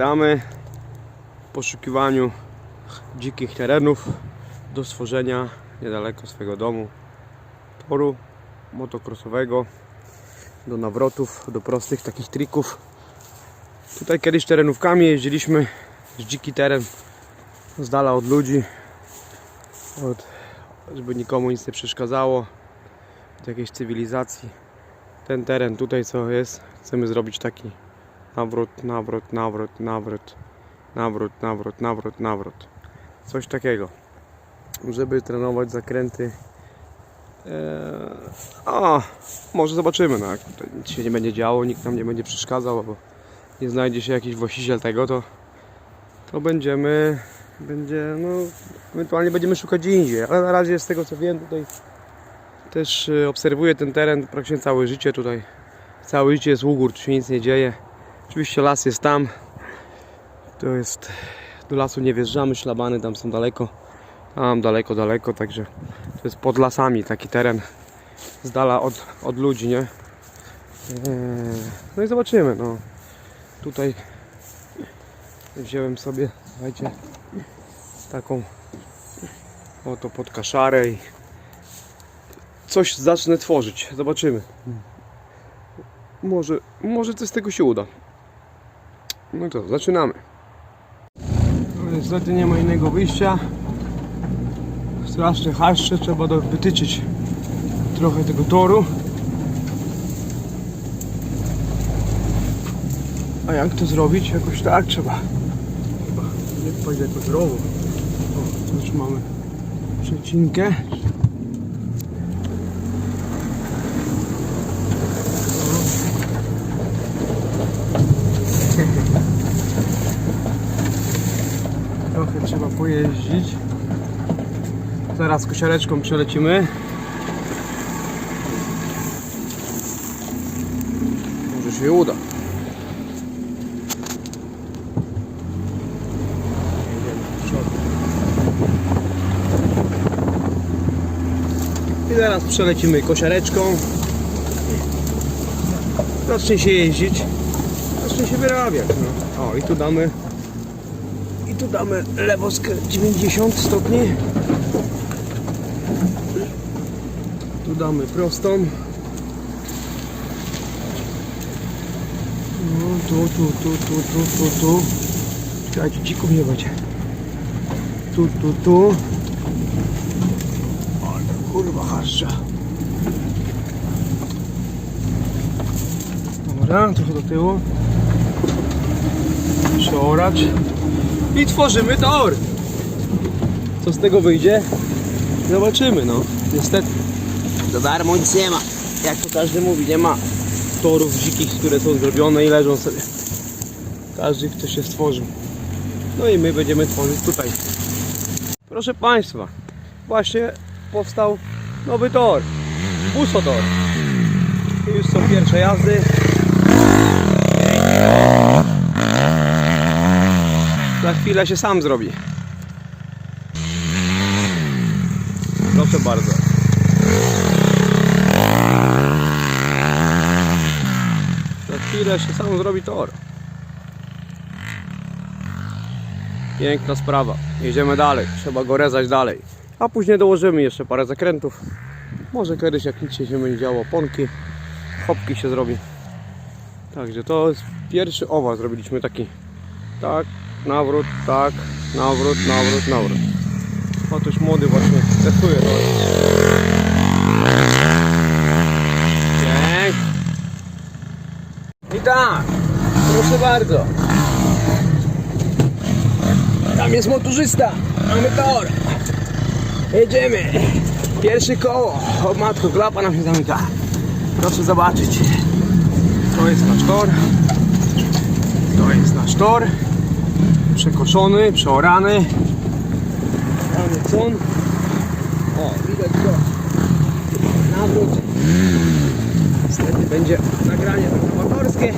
Witamy w poszukiwaniu dzikich terenów do stworzenia niedaleko swojego domu toru motocrossowego do nawrotów, do prostych takich trików. Tutaj kiedyś terenówkami jeździliśmy z dziki teren z dala od ludzi, od, żeby nikomu nic nie przeszkadzało, od jakiejś cywilizacji. Ten teren tutaj co jest, chcemy zrobić taki nawrót, nawrót, nawrót, nawrót, nawrót, nawrót, nawrót, nawrót. Coś takiego. Żeby trenować zakręty. Eee, a, może zobaczymy, no jak tutaj nic się nie będzie działo, nikt nam nie będzie przeszkadzał, albo nie znajdzie się jakiś właściciel tego, to, to będziemy, będzie, no, ewentualnie będziemy szukać gdzie indziej, ale na razie z tego co wiem, tutaj też y, obserwuję ten teren praktycznie całe życie tutaj. Całe życie jest ługór, tu się nic nie dzieje. Oczywiście las jest tam. To jest. Do lasu nie wjeżdżamy, szlabany tam są daleko. Tam daleko, daleko, także to jest pod lasami taki teren. Z dala od, od ludzi, nie? Eee, No i zobaczymy, no. Tutaj wziąłem sobie, słuchajcie, taką oto podkaszarę i coś zacznę tworzyć. Zobaczymy. Może, może coś z tego się uda. No to zaczynamy. No niestety nie ma innego wyjścia. Strasznie haszcze, trzeba wytyczyć trochę tego toru. A jak to zrobić? Jakoś tak trzeba. Chyba nie wpaść jako zdrowo. O, już mamy przecinkę. Trochę trzeba pojeździć. Zaraz kosiareczką przelecimy. Może się uda. I zaraz przelecimy kosiareczką. Zacznie się jeździć. Zacznie się wyrabiać. No. O i tu damy tu damy lewoskę 90 stopni. Tu damy prostą. No, tu, tu, tu, tu, tu, tu, tu. Czekajcie, dzików nie. Tu, tu, tu. Ale kurwa harcza. Dobra, trochę do tyłu. Przeorać i tworzymy tor. Co z tego wyjdzie? Zobaczymy, no. Niestety. Za darmo nic nie ma. Jak to każdy mówi, nie ma torów dzikich, które są zrobione i leżą sobie. Każdy, kto się stworzył. No i my będziemy tworzyć tutaj. Proszę Państwa, właśnie powstał nowy tor. Busotor. I już są pierwsze jazdy. Chwilę się sam zrobi. Proszę bardzo. Za chwilę się sam zrobi tor. Piękna sprawa. Jedziemy dalej. Trzeba go rezać dalej. A później dołożymy jeszcze parę zakrętów. Może kiedyś jak nic się nie będzie działo, ponki, hopki się zrobi. Także to jest pierwszy owal. Zrobiliśmy taki tak, nawrót, tak, nawrót, nawrót, nawrót. Otóż młody właśnie testuje to. Pięk. I tak, proszę bardzo. Tam jest motorzysta, mamy tor. Jedziemy. Pierwsze koło. O matko, klapa nam się zamyka. Proszę zobaczyć. To jest nasz tor. To jest nasz tor przekoszony, przeorany. Mamy con. O, widać go. Nawrót. Niestety będzie nagranie amatorskie.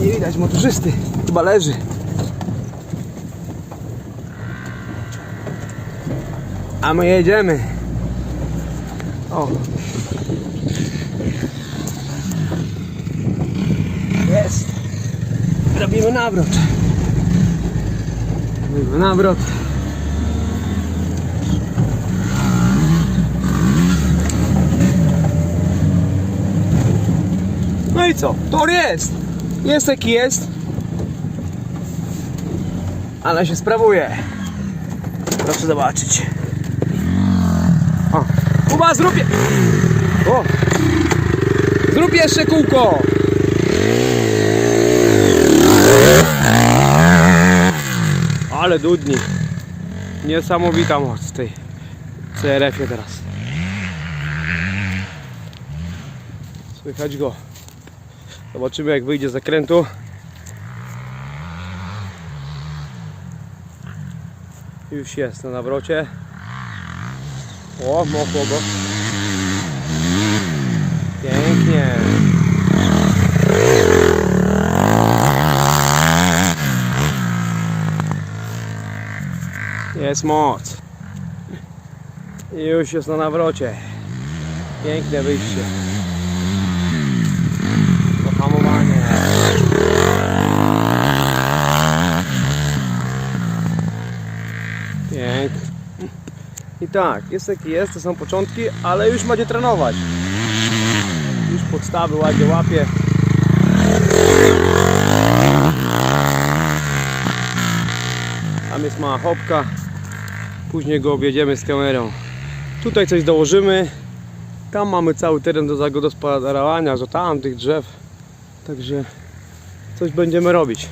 Nie widać motorzysty. Chyba leży. A my jedziemy. O. Jest. Robimy nawrot. Robimy nawrot. No i co? Tor jest! Jest jaki jest. Ale się sprawuje. Proszę zobaczyć. O, Kuba, zrób je... O! Zrób jeszcze kółko! Ale dudni. Niesamowita moc tej CRF-ie teraz. Słychać go. Zobaczymy jak wyjdzie z zakrętu. Już jest na nawrocie. O, mokło go. Pięknie. Jest moc. Już jest na nawrocie. Piękne wyjście. To hamowanie. Pięknie. I tak, jest jaki jest, to są początki, ale już macie trenować. Już podstawy ładnie łapie. Tam jest mała chopka. Później go objedziemy z kamerą. Tutaj coś dołożymy. Tam mamy cały teren do zagospodarowania, że tam tych drzew. Także coś będziemy robić.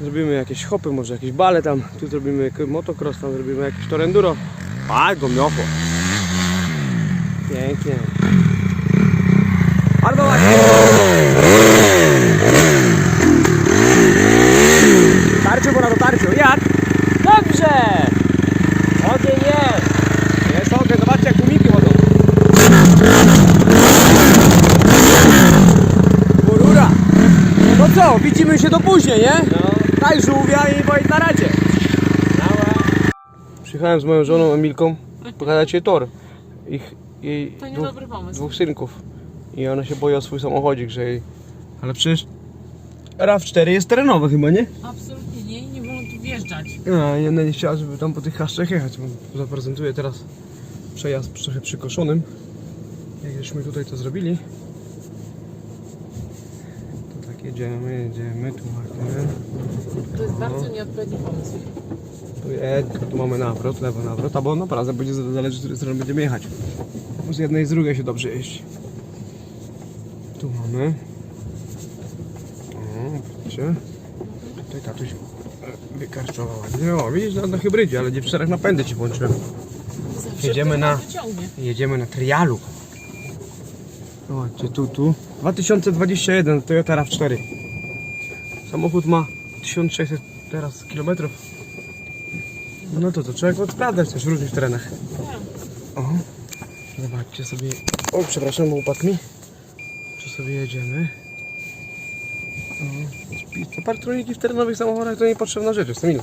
Zrobimy jakieś hopy, może jakieś bale tam. Tu zrobimy motocross, tam zrobimy jakieś to enduro. A, go miofło. Pięknie. Bardzo ładnie. Tarciu, bo na dotarciu. Jak? Dobrze! Ogień jest! Jest ogień, zobaczcie jak tłumiki chodzą. Burura! No co, widzimy się do później, nie? No. Daj żółwia i Wojt na radzie. Przyjechałem z moją żoną Emilką pokazać jej tor. Ich, jej To dwóch, niedobry pomysł. dwóch synków. I ona się boi o swój samochodzik, że jej... Ale przecież RAV4 jest terenowy chyba, nie? Absolutnie nie i nie wolno tu wjeżdżać. A, i ona nie chciała, żeby tam po tych chaszczach jechać. bo Zaprezentuję teraz przejazd trochę przykoszonym. Jak żeśmy tutaj to zrobili. Jedziemy, jedziemy, tu mamy. To jest bardzo nieodpowiedni pomysł. Tu jest, tu mamy nawrot, lewo nawrot, albo naprawdę będzie z- zależy, z której strony będziemy jechać. Z jednej i z drugiej się dobrze jeździ. Tu mamy. O, widzicie? Tutaj tatuś e, wykarczował ładnie. O, widzisz, na, na hybrydzie, ale nie w czterech napędy ci włączyłem. Jedziemy na-. Jedziemy na trialu. Zobaczcie, tu, tu. 2021 Toyota RAV4. Samochód ma 1600 teraz kilometrów. No to to trzeba go sprawdzać też w różnych terenach. O, zobaczcie sobie. O, przepraszam, bo upadł mi. Tu sobie jedziemy. O, partroniki w terenowych samochodach to niepotrzebna rzecz, jest Emil.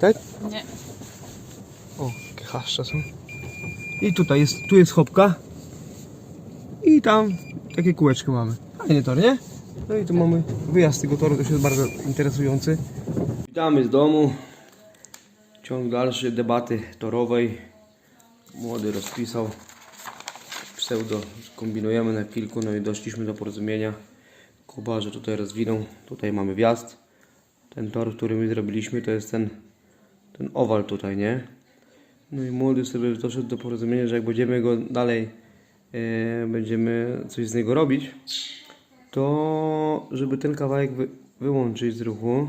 Tak? Nie. O, jakie haszcze są. I tutaj jest, tu jest chopka. I tam takie kółeczko mamy. Fajny tor, nie? No i tu mamy wyjazd tego toru, też jest bardzo interesujący. Witamy z domu. Ciąg dalszy debaty torowej. Młody rozpisał. Pseudo kombinujemy na kilku, no i doszliśmy do porozumienia. Kuba, że tutaj rozwinął. Tutaj mamy wjazd. Ten tor, który my zrobiliśmy, to jest ten, ten owal tutaj, nie? No i młody sobie doszedł do porozumienia, że jak będziemy go dalej, będziemy coś z niego robić, to żeby ten kawałek wy, wyłączyć z ruchu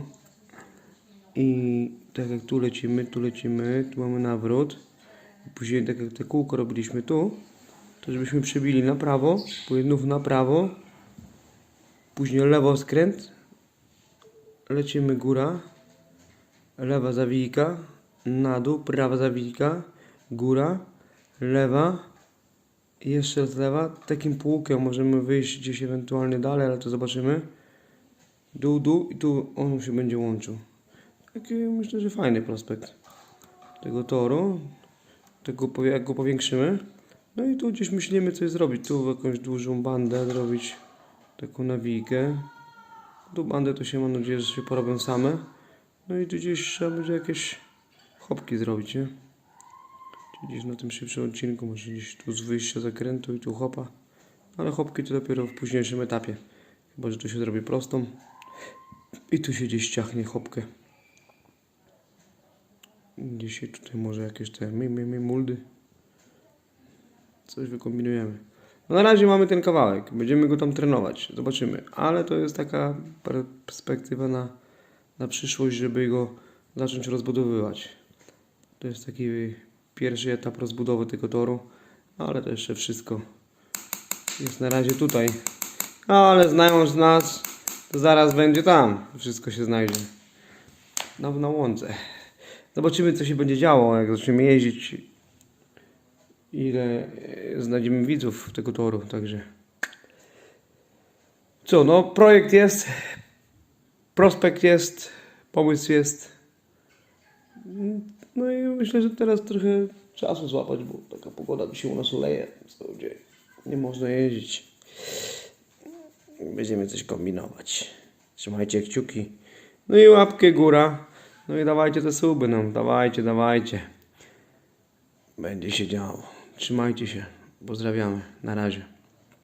i tak jak tu lecimy, tu lecimy, tu mamy nawrót. I później tak jak te kółko robiliśmy tu, to żebyśmy przebili na prawo, później znów na prawo, później lewo skręt, lecimy góra, lewa zawijka, na dół, prawa zawijka, góra, lewa, jeszcze z lewa. Takim półkiem możemy wyjść gdzieś ewentualnie dalej, ale to zobaczymy. Dół, dół i tu on się będzie łączył. Taki myślę, że fajny prospekt tego toru. Tego, jak go powiększymy. No i tu gdzieś myślimy coś zrobić. Tu jakąś dużą bandę zrobić. Taką nawijkę. Tu bandy to się mam nadzieję, że się porobią same. No i tu gdzieś trzeba będzie jakieś chopki zrobić, nie? Gdzieś na tym szybszym odcinku, może gdzieś tu z wyjścia zakrętu i tu chopa. Ale chopki to dopiero w późniejszym etapie. Chyba, że tu się zrobi prostą. I tu się gdzieś ciachnie chopkę. Gdzieś tutaj może jakieś te mi, mi, mi muldy. Coś wykombinujemy. No na razie mamy ten kawałek. Będziemy go tam trenować. Zobaczymy. Ale to jest taka perspektywa na, na przyszłość, żeby go zacząć rozbudowywać. To jest taki pierwszy etap rozbudowy tego toru. Ale to jeszcze wszystko jest na razie tutaj. Ale znając nas, to zaraz będzie tam. Wszystko się znajdzie. Na, na łące. Zobaczymy, co się będzie działo, jak zaczniemy jeździć. Ile e, znajdziemy widzów tego toru, także. Co, no, projekt jest, prospekt jest, pomysł jest. No i myślę, że teraz trochę czasu złapać, bo taka pogoda mi się u nas leje, gdzie nie można jeździć. Będziemy coś kombinować. Trzymajcie kciuki. No i łapkę góra. No i dawajcie te suby nam. Dawajcie, dawajcie. Będzie się działo. Trzymajcie się. Pozdrawiamy. Na razie.